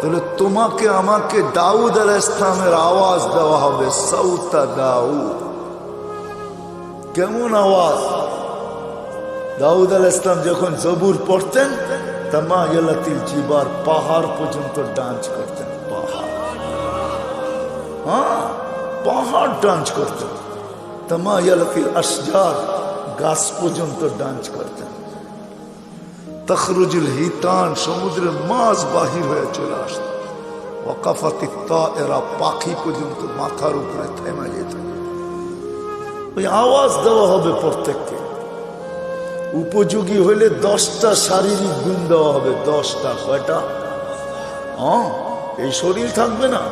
তাহলে তোমাকে, আমাকে দাউদ আল ইসলামের আওয়াজ দেওয়া হবে, সৌতা দাউদ। কেমন আওয়াজ? দাউদ আল ইসলাম যখন জবুর পড়তেন তামা ইয়ালাতিল জিবার পাহাড় পর্যন্ত ডান্স করতেন, পাহাড়। হ্যাঁ পাহাড় ডান্স করতেন। তামা ইয়ালাতিল আসজার গাছ পর্যন্ত ডান্স করতেন। তখরুজুল হিতান সমুদ্রের মাছ বাহির হয়ে চলে আসত। ওয়াকাফাতি তা এরা পাখি পর্যন্ত মাথার উপরে থেমে যেত। ওই আওয়াজ দেওয়া হবে প্রত্যেককে। উপযোগী হইলে দশটা শারীরিক গুণ দেওয়া হবে। দশটা কয়টা? এই শরীর থাকবে না।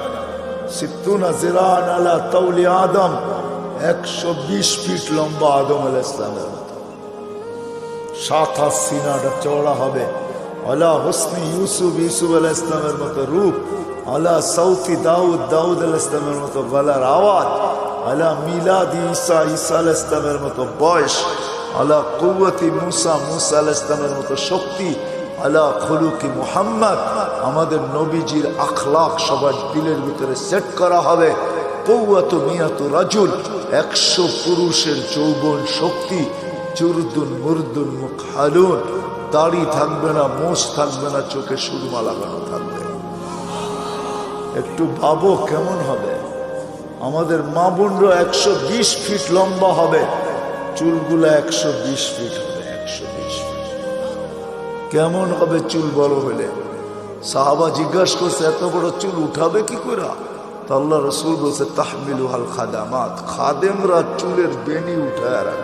সিদ্ধুনা জিরান আলা তৌলি আদম। একশো বিশ ফিট লম্বা আদম আল ইসলামের সাত হাত সিনাটা চওড়া হবে। আলা হোসনি ইউসুফ ইউসুফ আল ইসলামের মতো রূপ, আলা সৌতি দাউদ দাউদ আল ইসলামের মতো গলার আওয়াজ, আলা মিলাদ ঈসা ঈসা আল ইসলামের মতো বয়স, আলা কুয়াতি মুসা মুসা আল ইসলামের মতো শক্তি, আলা খুলুকি মুহাম্মদ, আমাদের নবীজির আখলাখ সবার দিলের ভিতরে সেট করা হবে। কৌয়াত মিয়াত রাজুল, একশো পুরুষের যৌবন শক্তি চুরদুন মুরদুন মুখ হালুন দাড়ি থাকবে না, মোষ থাকবে না, চোখে সুরমা লাগানো থাকবে। একটু ভাবো কেমন হবে। আমাদের মা বোনরা একশো বিশ ফিট লম্বা হবে, চুলগুলো একশো বিশ ফিট হবে, একশো বিশ ফিট। কেমন হবে চুল বড় হলে? সাহাবা জিজ্ঞাসা করছে, এত বড় চুল উঠাবে কি করে? তো আল্লাহ রসুল বলছে তাহমিলু খাদামাত। খাদেমরা চুলের বেনি উঠায় রাখবে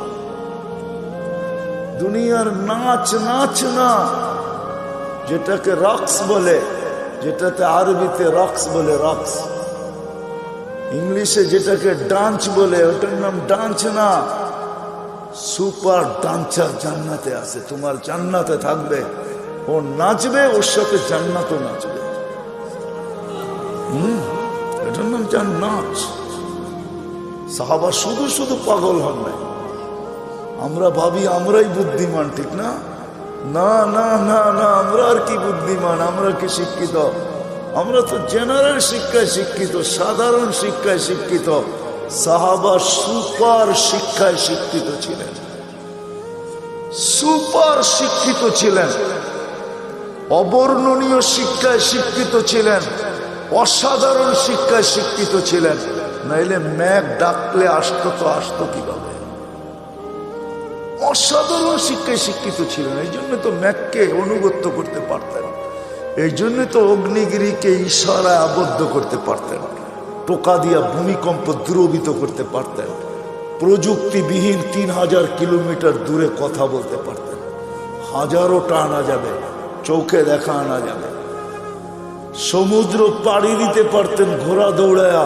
দুনিয়ার নাচ নাচ, না। যেটাকে রক্স বলে, যেটাতে আরবিতে রক্স বলে, রক্স। ইংলিশে যেটাকে ডান্স বলে, ওটার নাম ডান্স না। সুপার ডান্সার জান্নাতে আছে, তোমার জান্নাতে থাকবে। ও নাচবে, ওর সাথে জান্নাতও নাচবে। হুম, এটার নাম নাচ সাহাবা শুধু শুধু পাগল হন নাই। আমরা ভাবি আমরাই বুদ্ধিমান, ঠিক না? না না না না, আমরা আর কি বুদ্ধিমান? আমরা কি শিক্ষিত? আমরা তো জেনারেল শিক্ষায় শিক্ষিত, সাধারণ শিক্ষায় শিক্ষিত। সাহাবা সুপার শিক্ষায় শিক্ষিত ছিলেন। সুপার শিক্ষিত ছিলেন। অবর্ণনীয় শিক্ষায় শিক্ষিত ছিলেন। অসাধারণ শিক্ষায় শিক্ষিত ছিলেন। নাইলে ম্যাক ডাকলে আসতো তো আসতো কীভাবে? অসাধারণ শিক্ষায় শিক্ষিত ছিলেন। এই জন্য তো ম্যাককে অনুগত্য করতে পারতেন। এই জন্য তো অগ্নিগিরিকে ইশারায় আবদ্ধ করতে পারতেন। টোকা দিয়া ভূমিকম্প দ্রবিত করতে পারতেন। প্রযুক্তিবিহীন তিন হাজার কিলোমিটার দূরে কথা বলতে পারতেন। হাজারোটা আনা যাবে, চৌকে দেখা আনা যাবে। সমুদ্র পাড়ি দিতে পারতেন ঘোড়া দৌড়ায়া।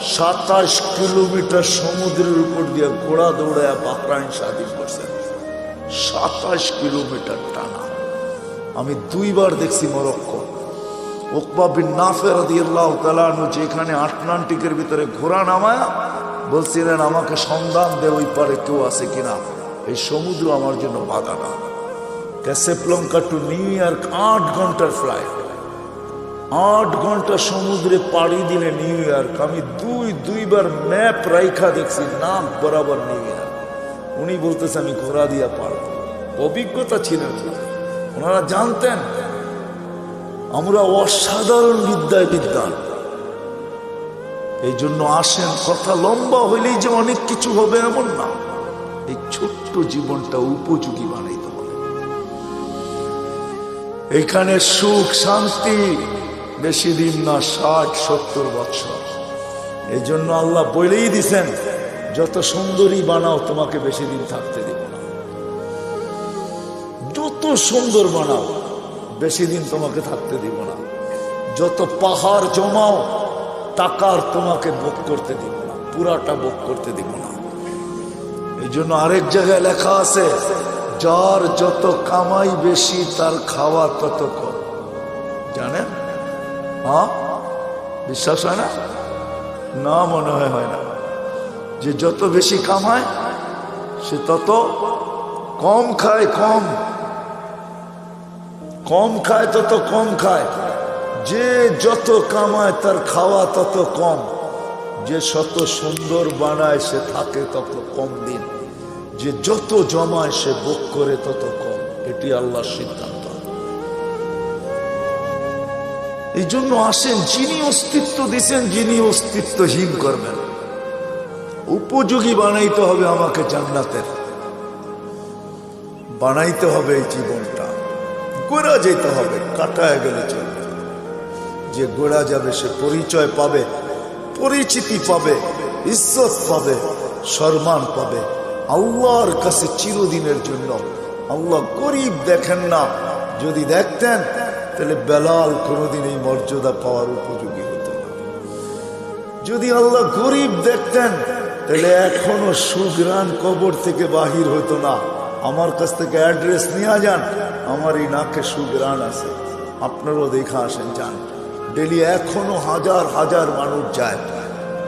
সাতাশ কিলোমিটার সমুদ্রের উপর দিয়ে ঘোড়া দৌড়ায়া বাকরাইন স্বাধীন করছেন সাতাশ কিলোমিটার টানা। আমি দুইবার দেখছি মরক্কো। ওকবা বিন নাফের রাদিয়াল্লাহু তাআলা আনহু যেখানে আটলান্টিকের ভিতরে ঘোড়া নামায়া বলছিলেন, আমাকে সন্ধান দে ওই পারে কেউ আছে কিনা। এই সমুদ্র আমার জন্য বাধা না ক্যাসেপ্লঙ্কা টু নিউ ইয়র্ক আট ঘণ্টার ফ্লাইট। আট ঘণ্টা সমুদ্রে পাড়ি দিলে নিউ ইয়র্ক। আমি দুই, দুইবার ম্যাপ রাইখা দেখছি নাক বরাবর নিউ ইয়র্ক। উনি বলতেছে, আমি ঘোরা দিয়া পারব অভিজ্ঞতা ছিলেন না। ওনারা জানতেন, আমরা অসাধারণ বিদ্যায় বিদ্যান এই জন্য আসেন, কথা লম্বা হইলেই যে অনেক কিছু হবে এমন না। এই ছোট্ট জীবনটা উপযোগী বানাইতে হবে। এখানে সুখ, শান্তি বেশি দিন না, ষাট, সত্তর বছর। এই জন্য আল্লাহ বলেই দিছেন, যত সুন্দরী বানাও, তোমাকে বেশি দিন থাকতে দিব না। যত সুন্দর বানাও, বেশি দিন তোমাকে থাকতে দিব না। যত পাহাড় জমাও, টাকার তোমাকে ভোগ করতে দিব না, পুরাটা ভোগ করতে দিব না। এই জন্য আরেক জায়গায় লেখা আছে, যার যত কামাই বেশি, তার খাওয়া তত কম। জানেন? বিশ্বাস হয় না? না মনে হয় হয় না। যে যত বেশি কামায়, সে তত কম খায়, কম। কম খায়, তত কম খায়। যে যত কামায়, তার খাওয়া তত কম। যে শত সুন্দর বানায়, সে থাকে তত কম দিন। যে যত জমায়, সে ভোগ করে তত কম। এটি আল্লাহর সিদ্ধান্ত। এই জন্য আসেন যিনি অস্তিত্ব দিছেন, যিনি অস্তিত্বহীন করবেন। উপযোগী বানাইতে হবে আমাকে জান্নাতের। বানাইতে হবে এই জীবনটা। গোড়া যেতে হবে, কাটায় গেলে চলবে। যে গোড়া যাবে, সে পরিচয় পাবে, পরিচিতি পাবে, ইজ্জত পাবে, সম্মান পাবে। আল্লাহর কাছে চিরদিনের জন্য। আল্লাহ গরিব দেখেন না। যদি দেখতেন তাহলে বেলাল কোনোদিন এই মর্যাদা পাওয়ার উপযোগী হতো না। যদি আল্লাহ গরিব দেখতেন, তাহলে এখনও সুগ্রান কবর থেকে বাহির হতো না। আমার কাছ থেকে অ্যাড্রেস নিয়ে যান, আমার এই নাকে সুগ্রান আছে। আপনারাও দেখা আসেন, যান। ডেলি এখনও হাজার হাজার মানুষ যায়।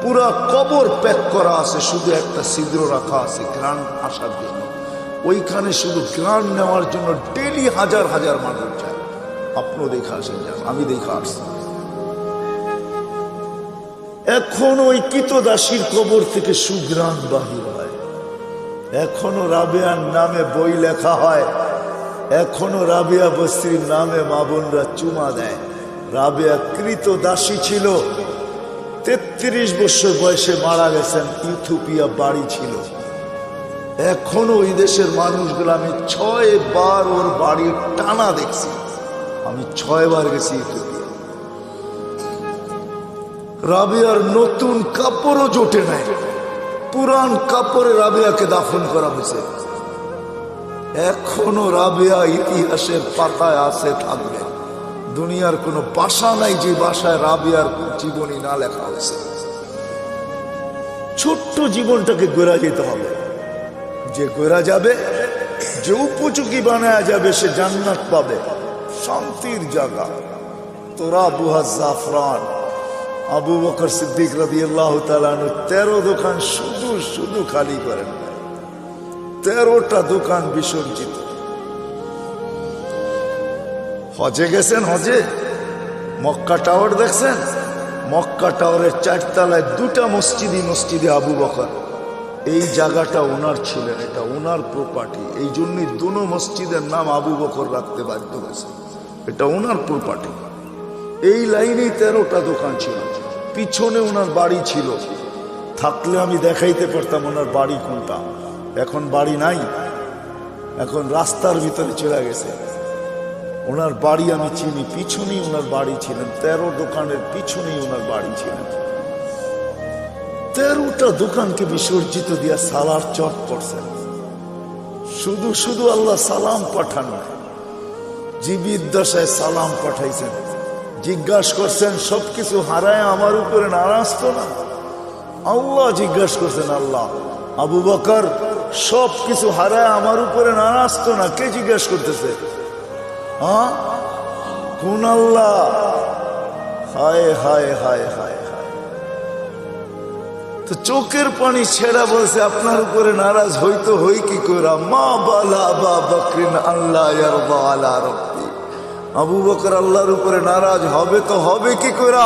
পুরা কবর প্যাক করা আছে, শুধু একটা ছিদ্র রাখা আছে গ্রান আসার জন্য। ওইখানে শুধু গ্রান নেওয়ার জন্য ডেলি হাজার হাজার মানুষ আপনিও দেখা আসেন আমি দেখা আসছি। এখন ওই কিতদাসীর কবর থেকে সুগ্রাণ বাহির হয়। এখনও রাবেয়ার নামে বই লেখা হয়। এখনও রাবিয়া বস্তির নামে মা বোনরা চুমা দেয়। রাবেয়া কৃত দাসী ছিল। তেত্রিশ বছর বয়সে মারা গেছেন ইথুপিয়া বাড়ি ছিল। এখনও ওই দেশের মানুষগুলো আমি ছয় বার ওর বাড়ির টানা দেখছি। আমি ছয় বার গেছি রাবিয়ার নতুন কাপড়ও জোটে নাই। পুরান কাপড়ে রাবিয়াকে দাফন করা হয়েছে। এখনও রাবিয়া ইতিহাসের পাতায় আছে, থাকবে। দুনিয়ার কোনো বাসা নাই যে বাসায় রাবিয়ার জীবনী না লেখা হয়েছে। ছোট্ট জীবনটাকে গোড়া যেতে হবে। যে গোড়া যাবে, যে উপযোগী বানায় যাবে, সে জান্নাত পাবে। শান্তির জায়গা। তোরা বুহা জাফরান, আবু বকর সিদ্দিক রবি আল্লাহ তেরো দোকান শুধু শুধু খালি করেন। তেরোটা দোকান বিসর্জিত। হজে গেছেন হজে? মক্কা টাওয়ার দেখছেন? মক্কা টাওয়ারের চারতলায় দুটা মসজিদই মসজিদে আবু বকর। এই জায়গাটা ওনার ছিলেন, এটা ওনার প্রপার্টি এই জন্যই দুনো মসজিদের নাম আবু বকর রাখতে বাধ্য হয়েছে এটা ওনার প্রপার্টি এই লাইনেই তেরোটা দোকান ছিল। পিছনে ওনার বাড়ি ছিল। থাকলে আমি দেখাইতে পারতাম ওনার বাড়ি কোনটা। এখন বাড়ি নাই। এখন রাস্তার ভিতরে চলে গেছে। ওনার বাড়ি আমি চিনি। পিছনেই ওনার বাড়ি ছিলেন। তেরো দোকানের পিছনেই ওনার বাড়ি ছিলেন। তেরোটা দোকানকে বিসর্জিত দিয়া সালার চট করছেন শুধু শুধু আল্লাহ সালাম পাঠান জীবিত দশায় সালাম পাঠাইছেন। জিজ্ঞাসা করছেন, সবকিছু হারায় আমার উপরে নারাজ তো না? আল্লাহ জিজ্ঞাসা করছেন, আল্লাহ, আবু বকর সব কিছু হারায় আমার উপরে নারাজ তো না? কে জিজ্ঞাসা করতেছে? হ্যাঁ? কোন আল্লাহ? হায় হায় হায় হায়। তো চোখের পানি ছেড়া বলছে, আপনার উপরে নারাজ হইতো হই কি করা? মা বালা বা বকরিন আল্লাহ ইয়ারদা আলা রব্বি। আবু বকর আল্লাহর উপরে নারাজ, হবে তো হবে কি করা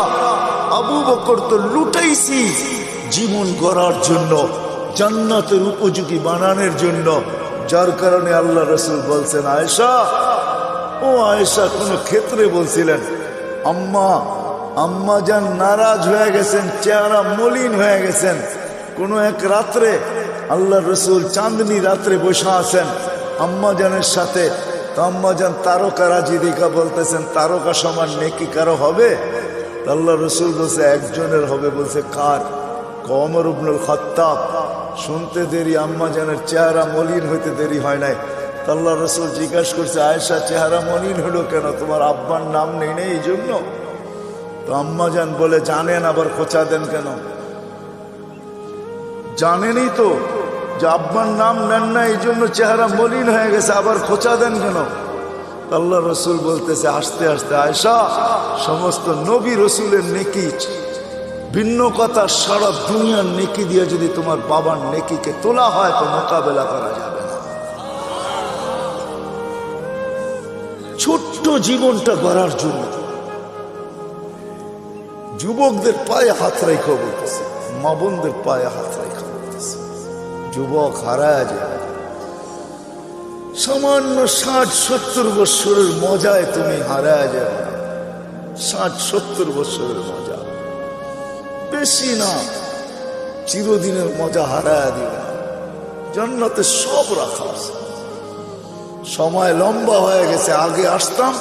আবু বকর তো লুটাইছি জীবন গড়ার জন্য, জান্নাতের উপযোগী বানানোর জন্য। যার কারণে আল্লাহ রসুল বলছেন, আয়েশা, ও আয়েশা, কোন ক্ষেত্রে বলছিলেন, আম্মা আম্মা যান নারাজ হয়ে গেছেন, চেহারা মলিন হয়ে গেছেন। কোন এক রাত্রে আল্লাহ রসুল চাঁদনি রাত্রে বসে আছেন, আম্মা জানের সাথে তো আম্মা যান তারকা রাজি দেখা বলতেছেন, তারকা সমান নেকি কারও হবে? আল্লাহ রসুল বলছে, একজনের হবে বলছে কার? কমর উবনুল খত্তাব। শুনতে দেরি আম্মা জানের চেহারা মলিন হইতে দেরি হয় নাই। তো আল্লাহ রসুল জিজ্ঞাসা করছে, আয়েশা, চেহারা মলিন হলো কেন? তোমার আব্বার নাম নেই নেই এই জন্য? তো আম্মা জান বলে, জানেন, আবার খোঁচা দেন কেন? জানেনই তো। যে আব্বার নাম নেন না, এই জন্য চেহারা মলিন হয়ে গেছে, আবার খোঁচা দেন কেন? আল্লাহ রসুল বলতেছে, আস্তে আস্তে আয়সা সমস্ত নবী রসুলের নেকি, ভিন্ন কথা সারা দুনিয়ার নেকি দিয়ে যদি তোমার বাবার নেকিকে তোলা হয়, তো মোকাবেলা করা যাবে না। ছোট্ট জীবনটা গড়ার জন্য যুবকদের পায়ে হাত রেখে বলতেছে, মা বোনদের পায়ে হাত যুবক হারায় যায় সামান্য ষাট সত্তর বৎসরের মজায় তুমি হারায় না ষাট সত্তর বৎসরের মজা। বেশি না, চিরদিনের মজা হারায় দিবে। জান্নাতে সব রাখা সময় লম্বা হয়ে গেছে, আগে আসতাম।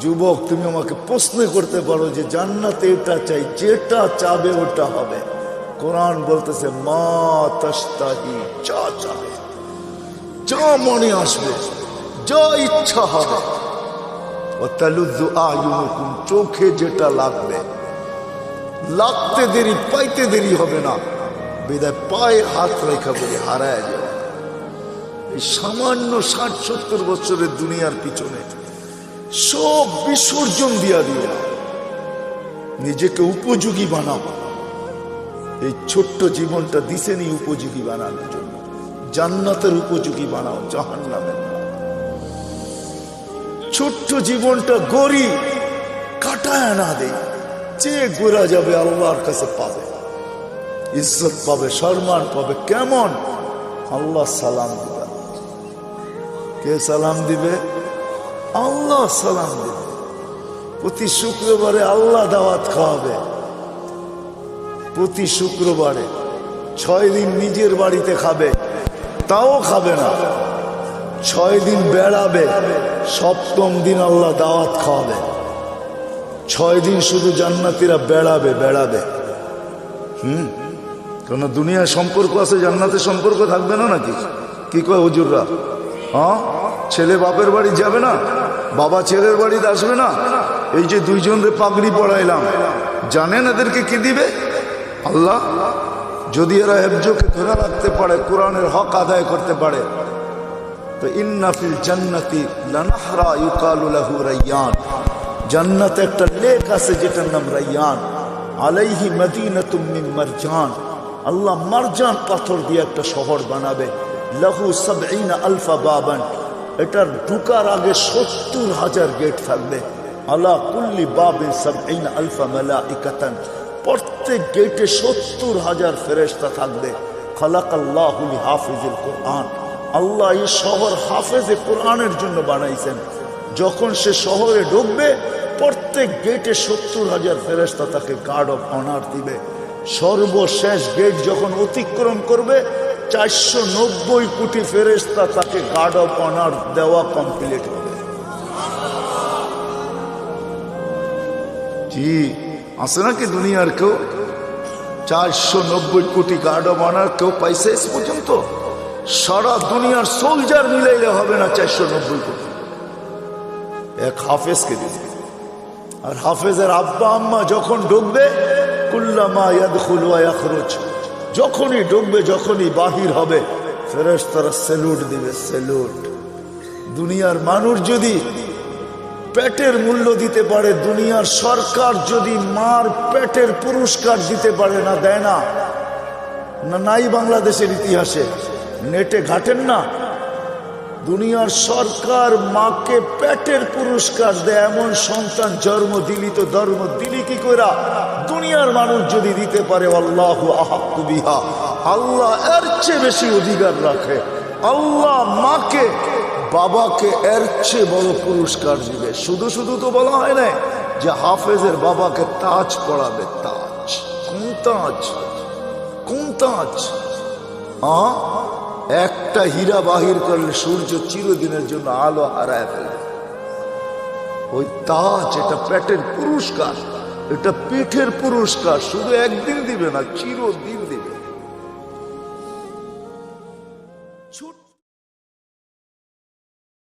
যুবক, তুমি আমাকে প্রশ্ন করতে পারো যে জান্নাতে এটা চাই, যেটা চাবে ওটা হবে। কোরআন বলতেছে, মা তস্তাহি যা চাবে যা মনে আসবে, যা ইচ্ছা হবে চোখে যেটা লাগবে, লাগতে দেরি, পাইতে দেরি হবে না, বিদায় পায়ে হাত রেখা বলে হারায় যাবে এই সামান্য ষাট সত্তর বছরের দুনিয়ার পিছনে সব বিসর্জন দিয়া দিয়া নিজেকে উপযোগী বানাও এই ছোট্ট জীবনটা দিছেনি উপযোগী বানানোর জন্য। জান্নাতের উপযোগী বানাও জাহান নামের ছোট্ট জীবনটা গড়ি কাটায় না দে, যে গোরা যাবে আল্লাহর কাছে পাবে। ইজ্জত পাবে, সম্মান পাবে, কেমন? আল্লাহ সালাম দিবে। কে সালাম দিবে? আল্লাহ সালাম দিবে। প্রতি শুক্রবারে আল্লাহ দাওয়াত খাওয়াবে। প্রতি শুক্রবারে। ছয় দিন নিজের বাড়িতে খাবে, তাও খাবে না। ছয় দিন বেড়াবে, সপ্তম দিন আল্লাহ দাওয়াত খাওয়াবে। ছয় দিন শুধু জান্নাতিরা বেড়াবে বেড়াবে। হুম? কোন দুনিয়ার সম্পর্ক আছে, জান্নাতের সম্পর্ক থাকবে না নাকি? কি কয় হুজুররা? হ্যাঁ? ছেলে বাপের বাড়ি যাবে না? বাবা ছেলের বাড়িতে আসবে না? এই যে দুইজনরে পাগড়ি পড়াইলাম জানেন এদেরকে কি দিবে? আল্লাহ, যদি এরা হেফজোকে ধরে রাখতে পারে, কোরআনের হক আদায় করতে পারে, তো ইন্নাফিল জান্নাতি লানাহরা ইউকালু লাহু রাইয়ান। জান্নাতে একটা লেক আছে যেটার নাম রাইয়ান। আলাইহি মদিনাতুম মিন মারজান। আল্লাহ মারজান পাথর দিয়ে একটা শহর বানাবে। লাহু সাবঈনা আলফা বাবান। এটার ঢুকার আগে সত্তর হাজার গেট থাকবে। আলা কুল্লি বাবিন সাবঈনা আলফা মালাইকাতান। প্রত্যেক গেটে সত্তর হাজার ফেরেস্তা থাকবে। খালাক আল্লাহ হাফেজের কোরআন। আল্লাহ এই শহর হাফেজে কোরআনের জন্য বানাইছেন। যখন সে শহরে ঢুকবে, প্রত্যেক গেটে সত্তর হাজার ফেরেস্তা তাকে গার্ড অফ অনার দিবে। সর্বশেষ গেট যখন অতিক্রম করবে চারশো নব্বই কোটি ফেরেস্তা তাকে গার্ড অফ অনার দেওয়া কমপ্লিট হবে। জি। আছে নাকি দুনিয়ার কেউ? চারশো নব্বই কোটি গার্ড বানার কেউ পাইছে এস পর্যন্ত? সারা দুনিয়ার সোলজার মিলাইলে হবে না চারশো নব্বই কোটি। এক হাফেজকে দিবে। আর হাফেজের আব্বা আম্মা যখন ডুববে, কুল্লামা ইয়াখরুজ, যখনই ডুববে, যখনই বাহির হবে, ফেরেশতারা সেলুট দিবে, সেলুট। দুনিয়ার মানুষ যদি পেটের মূল্য দিতে পারে দুনিয়ার সরকার যদি মার পেটের পুরস্কার দিতে পারে না, দেয় না। না, নাই বাংলাদেশের ইতিহাসে। নেটে ঘাটেন না। দুনিয়ার সরকার মাকে পেটের পুরস্কার দেয়, এমন সন্তান জন্ম দিলি তো ধর্ম দিলি কি কইরা? দুনিয়ার মানুষ যদি দিতে পারে, আল্লাহ আহাক্কু বিহা। আল্লাহ এর চেয়ে বেশি অধিকার রাখে। আল্লাহ মাকে বাবাকে এর চেয়ে বড় পুরস্কার দিবে শুধু শুধু তো বলা হয় না যে হাফেজের বাবাকে তাজ পড়াবে, তাজ। কোন তাজ? কোন তাজ? একটা হীরা বাহির করলে সূর্য চিরদিনের জন্য আলো হারায় ফেলবে ওই তাজ এটা পেটের পুরস্কার, এটা পিঠের পুরস্কার, শুধু একদিন দিবে না, চিরদিন